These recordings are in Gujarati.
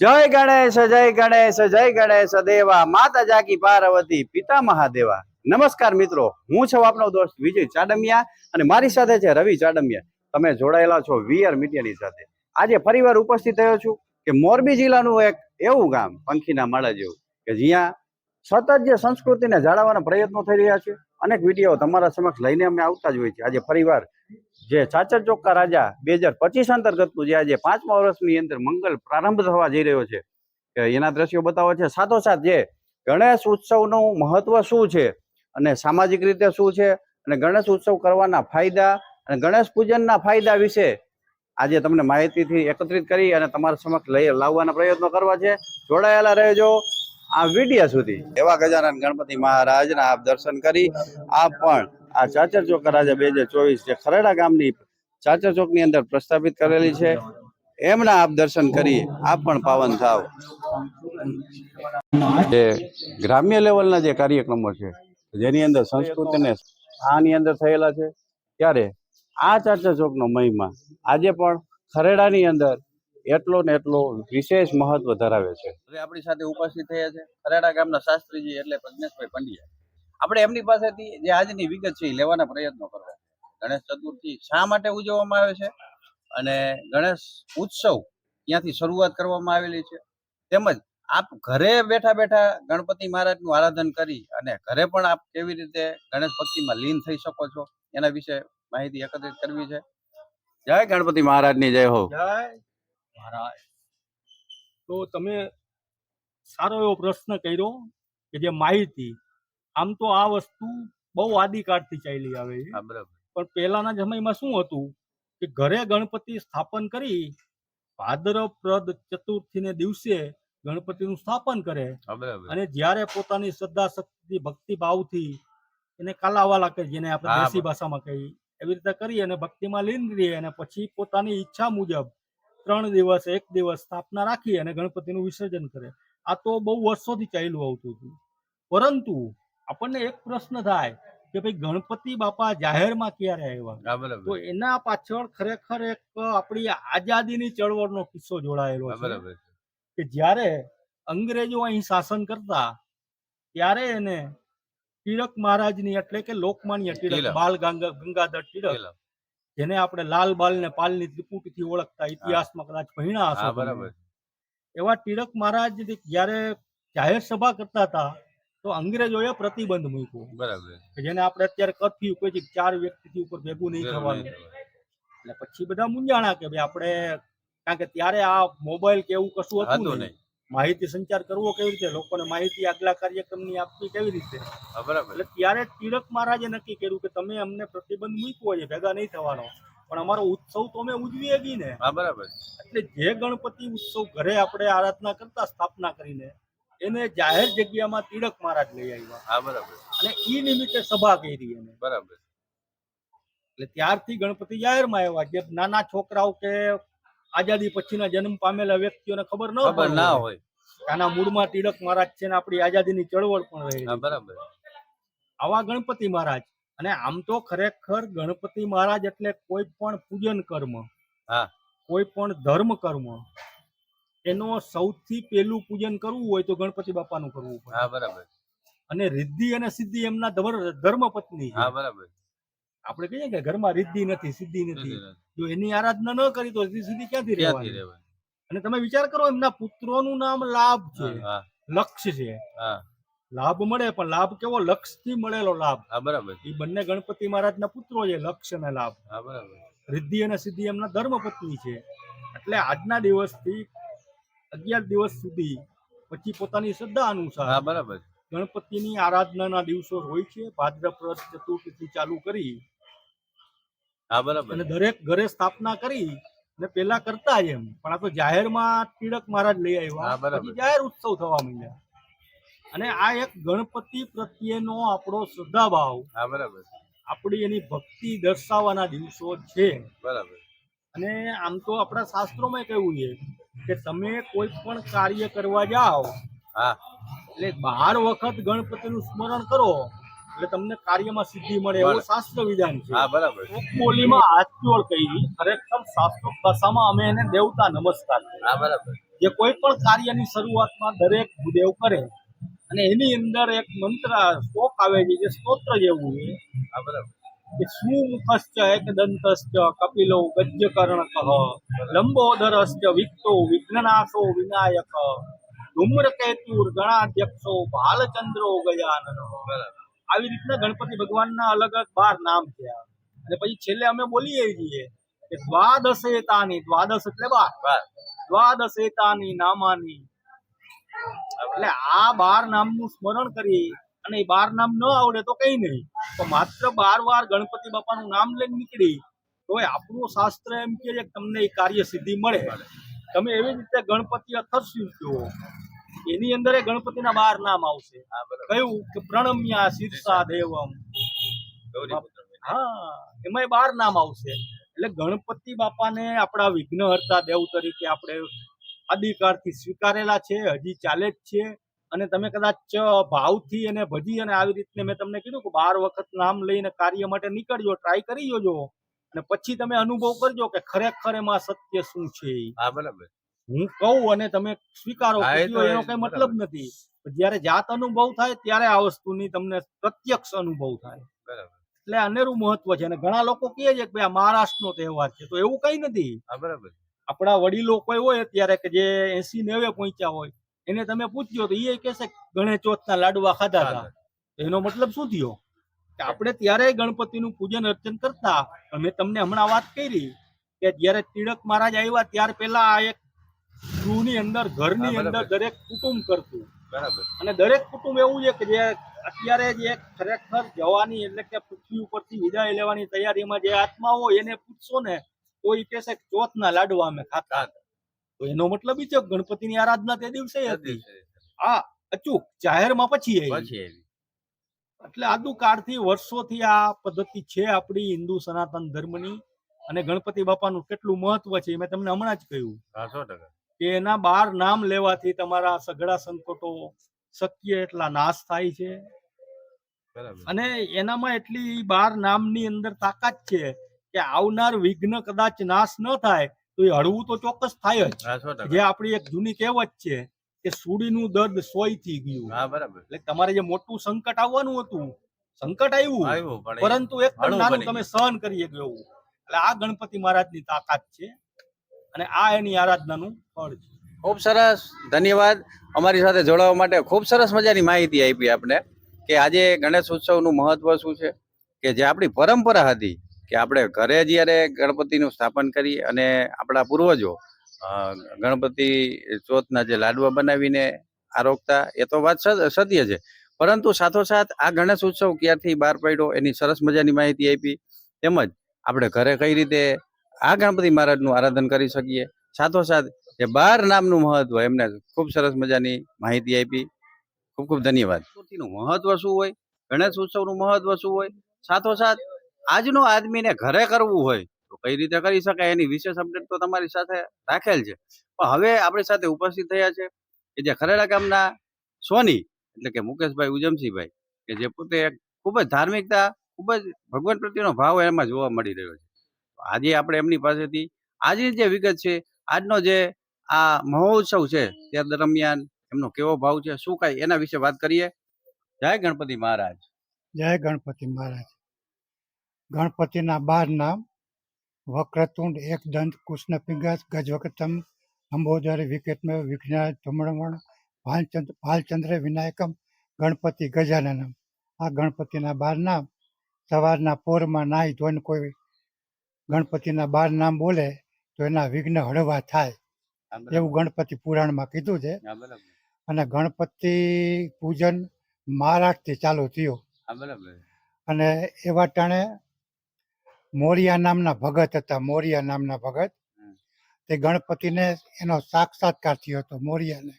જય ગણેશ જય ગણેશ જય ગણેશ દેવા, માતા જાકી પાર્વતી, પિતા મહાદેવા. નમસ્કાર મિત્રો, હું છું આપનો દોસ્ત વિજય ચાડમિયા અને મારી સાથે છે રવિ ચાડમિયા. તમે જોડાયેલા છો વીઆર મીડિયાની સાથે. આજે ફરીવાર ઉપસ્થિત થયો છું કે મોરબી જિલ્લાનું એક એવું ગામ, પંખીના માળા જેવું, કે જ્યાં સતત જે સંસ્કૃતિને જાળવવાના પ્રયત્નો થઈ રહ્યા છે અનેક વીડિયો તમારા સમક્ષ લઈને અમે આવતા જ હોય છે. આજે ફરીવાર જે ચાચર ચોક્કા રાજા બે હજાર પચીસ અંતર્ગતનું જે આજે પાંચમા વર્ષની અંદર મંગલ પ્રારંભ થવા જઈ રહ્યો છે એના દ્રશ્યો બતાવે છે. સાથોસાથ જે ગણેશ ઉત્સવનું મહત્વ શું છે અને સામાજિક રીતે શું છે અને ગણેશ ઉત્સવ કરવાના ફાયદા અને ગણેશ પૂજનના ફાયદા વિશે આજે તમને માહિતીથી એકત્રિત કરી અને તમારા સમક્ષ લઈ લાવવાના પ્રયત્નો કરવા છે. જોડાયેલા રહેજો. આ વીડિયો સુધી. એવા ગજાનન ગણપતિ મહારાજના આપ દર્શન કરી, આપ પણ આ ચાચર ચોક રાજા બે હજાર ચોવીસ જે ખરેડા ગામની ચાચર ચોકની અંદર પ્રસ્થાપિત કરેલી છે, એમના આપ દર્શન કરી, આપ પણ પાવન થાવ. જે ગ્રામ્ય લેવલના જે કાર્યક્રમો છે, જેની અંદર સંસ્કૃતિને આની અંદર થયેલા છે, ત્યારે આ ચાચર ચોકનો મહિમા આજે પણ ખરેડાની અંદર એટલો ને એટલો વિશેષ મહત્વ ધરાવે છે. આપણી સાથે ઉપસ્થિત થયા છે ખરાડા ગામના શાસ્ત્રીજી એટલે પ્રજ્ઞેશભાઈ પંડ્યા. આપણે એમની પાસેથી જે આજની વિગત છે એ લેવાના પ્રયત્નો કરવા. ગણેશ ચતુર્થી શા માટે ઉજવવામાં આવે છે? અને ગણેશ ઉત્સવ ત્યાંથી શરૂઆત કરવામાં આવેલી છે? તેમજ આપ ઘરે બેઠા બેઠા ગણપતિ મહારાજનું આરાધન કરી અને ઘરે પણ આપ કેવી રીતે ગણેશ ભક્તિમાં લીન થઈ શકો છો? એના વિશે માહિતી એકત્રિત કરવી છે. જય ગણપતિ મહારાજની જય હો. જય મહારાજ તો તમે સારો એવો પ્રશ્ન કર્યો કે જે માહિતી આમ તો આ વસ્તુ બહુ આદિકાળથી ચાલી આવે છે. પણ પહેલાના સમયમાં શું હતું કે ઘરે ગણપતિ સ્થાપન કરી ભાદરપ્રદ ચતુર્થીને દિવસે ગણપતિનું સ્થાપન કરે અને જ્યારે પોતાની શ્રદ્ધા શક્તિ ભક્તિ ભાવથી એને કાલાવાલા કે જેને આપણે દેશી ભાષામાં કહીએ એવી રીતે કરી અને ભક્તિમાં લીન રહીએ અને પછી પોતાની ઈચ્છા મુજબ ત્રણ દિવસ એક દિવસ સ્થાપના રાખી અને ગણપતિનું વિસર્જન કરે. આ તો બહુ વર્ષોથી ચાલ્યું આવતું હતું. પરંતુ આપણને એક પ્રશ્ન થાય કે ભાઈ ગણપતિ બાપા જાહેરમાં ક્યારે આવ્યા? તો એના પાછળ ખરેખર એક આપણી આઝાદીની ચળવળનો કિસ્સો જોડાયેલો છે. કે જ્યારે અંગ્રેજો અહીં શાસન કરતા ત્યારે એને ટિળક મહારાજની એટલે કે લોકમાન્ય ટિળક. બાલ ગંગા- ગંગાધર પેલા. જેને આપણે લાલ બાલ ને પાલની ત્રિપુટીથી ઓળખતા ઇતિહાસમાં કદાચ ભણ્યા હશે બરાબર. એવા ટિળક મહારાજ જ્યારે જાહેર સભા કરતા હતા તો અંગ્રેજોએ પ્રતિબંધ મૂક્યો. બરાબર. જેને આપણે અત્યારે કરફ્યુ કોઈ ચાર વ્યક્તિથી ઉપર ભેગું નહીં થવાનું. એટલે પછી બધા મૂંઝાણા કે ભાઈ આપણે કારણ કે ત્યારે આ મોબાઈલ કે એવું કશું હતું નહીં. માહિતી સંચાર કરવો કેવી રીતે? લોકોને માહિતી આગલા કાર્યક્રમની આપવી કેવી રીતે? બરાબર. એટલે ત્યારે તિલક મહારાજે નક્કી કર્યું કે તમે અમને પ્રતિબંધ મૂક્યો છે ભેગા નહીં થવાનો. પણ અમારો ઉત્સવ તો અમે ઉજવીએ ગઈ ને. હા બરાબર. એટલે જે ગણપતિ ઉત્સવ ઘરે આપણે આરાધના કરતા સ્થાપના કરીને એને જાહેર જગ્યામાં તિલક મહારાજ લઈ આવ્યા. હા બરાબર. અને એ નિમિત્તે સભા કરી એને. બરાબર. એટલે ત્યારથી ગણપતિ જાહેરમાં આવ્યા. જે નાના છોકરાઓ કે આઝાદી પછીના જન્મ પામેલા વ્યક્તિઓને ખબર ન ખબર ના હોય. આના મૂળમાં તિલક મહારાજ છે ને આપણી આઝાદીની ચળવળ પણ રહી બરાબર. આવા ગણપતિ મહારાજ અને આમ તો ખરેખર ગણપતિ મહારાજ એટલે કોઈ પણ પૂજન કર્મ હા. કોઈ પણ ધર્મ કર્મ એનો સૌથી પહેલું પૂજન કરવું હોય તો ગણપતિ બાપાનું કરવું પડે. હા બરાબર. અને રિદ્ધિ અને સિદ્ધિ એમના ધર્મ- ધર્મપત્ની હા બરાબર. આપણે કહીએ કે ઘરમાં રિદ્ધિ નથી સિદ્ધિ નથી. જો એની આરાધના ન કરી તો સિદ્ધિ ક્યાંથી રહેવાની? અને તમે વિચાર કરો એમના પુત્રોનું નામ લાભ છે લક્ષ છે. લાભ મળે પણ લાભ કેવો? લક્ષથી મળેલો લાભ. બરાબર. એ બંને ગણપતિ મહારાજના પુત્રો છે લક્ષ અને લાભ. બરાબર. રિદ્ધિ અને સિદ્ધિ એમના ધર્મપત્ની છે. એટલે આજના દિવસથી અગિયાર દિવસ સુધી પછી પોતાની શ્રદ્ધા અનુસાર હા બરાબર. ગણપતિની આરાધનાના દિવસો હોય છે ભાદ્રપ્રદ ચતુર્થી ચાલુ કરી હા બરાબર અને દરેક ઘરે સ્થાપના કરી ને પેલા કરતા જ એમ. પણ આ તો જાહેરમાં તિડક મહારાજ લઈ આવ્યા. પછી જાહેર ઉત્સવ થવા માંડ્યા. અને આ એક ગણપતિ પ્રત્યેનો આપણો શ્રદ્ધાભાવ હા બરાબર આપણી એની ભક્તિ દર્શાવવાના દિવસો છે. બરાબર. અને આમ તો આપણા શાસ્ત્રોમાં કેવું છે કે તમે કોઈ પણ કાર્ય કરવા જાઓ હા. એટલે બાર વખત ગણપતિનું સ્મરણ કરો એટલે તમને કાર્યમાં સિદ્ધિ મળે એવું શાસ્ત્ર વિધાન છે. હા બરાબર. બોલીમાં હાથજોડ કહી ખરેખર શાસ્ત્ર ભાષામાં અમે એને દેવતા નમસ્કાર હા બરાબર. જે કોઈ પણ કાર્યની શરૂઆતમાં દરેક દેવ કરે અને એની અંદર એક મંત્ર શ્લોક આવે છે જે સ્તોત્ર જેવું છે હા બરાબર. કે સુમુખશ્ચ એક દંતશ્ચ કપિલો ગજ્જકર્ણકઃ લંબોદરશ્ચ વિક્તો વિઘ્નનાશો વિનાયક ધૂમ્રકેતુર ગણાધ્યક્ષો ભાલચંદ્રો ગજાનન આવી રીતના ગણપતિ ભગવાનના અલગ અલગ બાર નામ છે અને પછી છેલ્લે અમે બોલીએ છીએ કે દ્વાદશેતાની દ્વાદશ એટલે બાર. દ્વાદશેતાની નામાની. એટલે આ બાર નામનું સ્મરણ કરી અને એ બાર નામ ન આવડે તો કઈ નહીં. તો માત્ર બાર વાર ગણપતિ બાપાનું નામ લઈને નીકળી તો આપણું શાસ્ત્ર એમ કે તમને એ કાર્ય સિદ્ધિ મળે. તમે એવી રીતે ગણપતિ અથર્ષિ જુઓ એની અંદર ગણપતિ ગણપતિના બાર નામ આવશે. કયું કે પ્રણમ્યા શીર્ષા દેવમ. હા એમાં બાર નામ આવશે. એટલે ગણપતિ બાપાને આપણા વિઘ્નહર્તા દેવ તરીકે આપણે આદિકાળથી સ્વીકારેલા છે હજી ચાલે જ છે. અને તમે કદાચ ભાવથી અને ભજી અને આવી રીતે મેં તમને કીધું કે બાર વખત નામ લઈને કાર્ય માટે નીકળજો ટ્રાય કરી જોજો. અને પછી તમે અનુભવ કરજો કે ખરેખર એમાં સત્ય શું છે. હા બરાબર. હું કહું અને તમે સ્વીકારો એનો કઈ મતલબ નથી. જયારે જાત અનુભવ થાય ત્યારે આ વસ્તુની તમને પ્રત્યક્ષ અનુભવ થાય. એટલે અનેરું મહત્વ છે. અને ઘણા લોકો કહે છે કે ભાઈ આ મહારાષ્ટ્રનો તહેવાર છે. તો એવું કઈ નથી. બરાબર. આપણા વડીલો કોઈ હોય અત્યારે કે જે એસી નેવે પહોંચ્યા હોય એને તમે પૂછ્યો તો એ કહેશે કે ગણેશ ચોથના લાડવા ખાધા હતા. એનો મતલબ શું થયો? કે આપણે ત્યારે ગણપતિનું પૂજન અર્ચન કરતા અમે તમને હમણાં વાત કરી કે જયારે તિળક મહારાજ આવ્યા ત્યાર પહેલા આ એક ગૃહની અંદર ઘરની અંદર દરેક કુટુંબ કરતું. બરાબર. અને દરેક કુટુંબ એવું છે કે જે અત્યારે જે ખરેખર જવાની એટલે કે પૃથ્વી ઉપરથી વિદાય લેવાની તૈયારીમાં જે આત્માઓ એને પૂછશો ને તો એ કહેશે ચોથના લાડવા અમે ખાતા હતા. તો એનો મતલબ એ છે ગણપતિની આરાધના તે દિવસે હતી. આ અચૂક. જાહેરમાં પછી આવી. એટલે આદુકાળથી વર્ષોથી આ પદ્ધતિ છે આપણી હિન્દુ સનાતન ધર્મની. અને ગણપતિ બાપાનું કેટલું મહત્વ છે મેં તમને હમણાં જ કહ્યું. સો ટકા. કે એના બાર નામ લેવાથી તમારા સઘળા સંકટો શક્ય એટલા નાશ થાય છે. અને એનામાં એટલી બાર નામની અંદર તાકાત છે કે આવનાર વિઘ્ન કદાચ નાશ ન થાય તો એ હળવું તો ચોક્કસ થાય જ. જે આપણી એક જૂની કહેવત છે કે સુડીનું દર્દ સોયથી ગયું. એટલે તમારે જે મોટું સંકટ આવવાનું હતું સંકટ આવ્યું પરંતુ એકદમ નાનું તમે સહન કરી ગયું. એટલે આ ગણપતિ મહારાજની તાકાત છે. અને આ એની આરાધનાનું ફળ છે. ખૂબ સરસ. ધન્યવાદ. અમારી સાથે જોડાવા માટે ખૂબ સરસ મજાની માહિતી આપી આપણે કે આજે ગણેશ ઉત્સવનું મહત્વ શું છે? કે જે આપણી પરંપરા હતી કે આપણે ઘરે જ્યારે ગણપતિનું સ્થાપન કરી અને આપણા પૂર્વજો ગણપતિ ચોથના જે લાડવા બનાવીને આરોગતા એ તો વાત સત- સત્ય છે. પરંતુ સાથોસાથ આ ગણેશ ઉત્સવ ક્યારથી બહાર પડ્યો એની સરસ મજાની માહિતી આપી. તેમજ આપણે ઘરે કઈ રીતે આ ગણપતિ મહારાજનું આરાધન કરી શકીએ. સાથોસાથ જે બાર નામનું મહત્વ એમને ખૂબ સરસ મજાની માહિતી આપી. ખૂબ ખૂબ ધન્યવાદ. મૂર્તિનું મહત્વ શું હોય? ગણેશ ઉત્સવનું મહત્વ શું હોય? સાથોસાથ આજનો આદમીને ઘરે કરવું હોય તો કઈ રીતે કરી શકાય? એની વિશેષ અપડેટ તો તમારી સાથે રાખેલ છે. પણ હવે આપણી સાથે ઉપસ્થિત થયા છે કે જે ખરેડા ગામના સોની, એટલે કે મુકેશભાઈ ઉજમસિંહભાઈ, કે જે પોતે ખૂબ જ ધાર્મિકતા, ખૂબ જ ભગવાન પ્રત્યેનો ભાવ એમાં જોવા મળી રહ્યો છે. આજે આપણે એમની પાસેથી આજની જે વિગત છે, આજનો જે આ મહોત્સવ છે તે દરમિયાન એમનો કેવો ભાવ છે, શું કાંઈ એના વિશે વાત કરીએ? જય ગણપતિ મહારાજ. જય ગણપતિ મહારાજ. ગણપતિના બાર નામ, વક્રતુંડ એકદંત કૃષ્ણ પિંગાસ ગજવકતમ અંબોદર વિકેટમે વિઘ્નાય ધુમણવણ ભાલચંદ્ર ભાલચંદ્ર, વિનાયકમ, ગણપતિ ગજાનનમ. આ ગણપતિના બાર નામ, સવારના પોરમાં નાહી ધોઈને કોઈ ગણપતિના બાર નામ બોલે તો એના વિઘ્ન હળવા થાય. એવું ગણપતિ પુરાણમાં કીધું છે. અને ગણપતિ પૂજન મહારાષ્ટ્રથી ચાલુ થયું. અને એવા ટાણે મોરિયા નામના ભગત હતા મોરિયા નામના ભગત. તે ગણપતિને એનો સાક્ષાત્કાર થયો હતો મોરિયાને.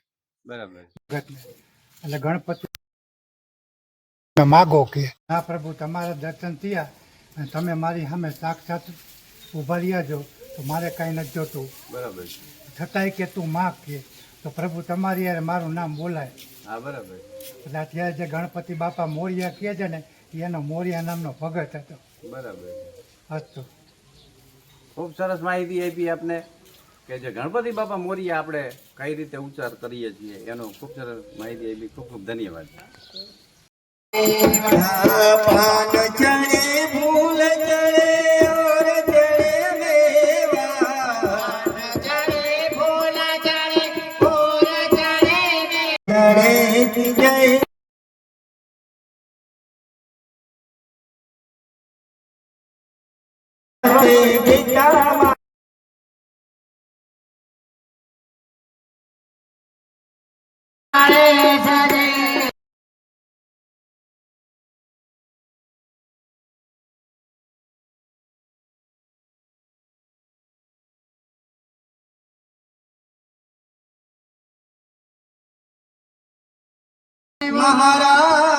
બરાબર. ભગતને. એટલે ગણપતિ માગો કે હા પ્રભુ તમારા દર્શન થયા અને તમે મારી સામે સાક્ષાત ઊભા રહ્યા છો તો મારે કાંઈ નથી જોતું. બરાબર છતાંય કે તું માગ કે તો પ્રભુ તમારી યાર મારું નામ બોલાય. હા બરાબર. એટલે અત્યારે જે ગણપતિ બાપા મોરિયા કહે છે ને એ એનો મોરિયા નામનો ભગત હતો. બરાબર. હતો. ખૂબ સરસ માહિતી આપી આપને કે જે ગણપતિ બાપા મોરિયા આપણે કઈ રીતે ઉચ્ચાર કરીએ છીએ એનો ખૂબ સરસ માહિતી આપી. ખૂબ ખૂબ ધન્યવાદ. મહારાજ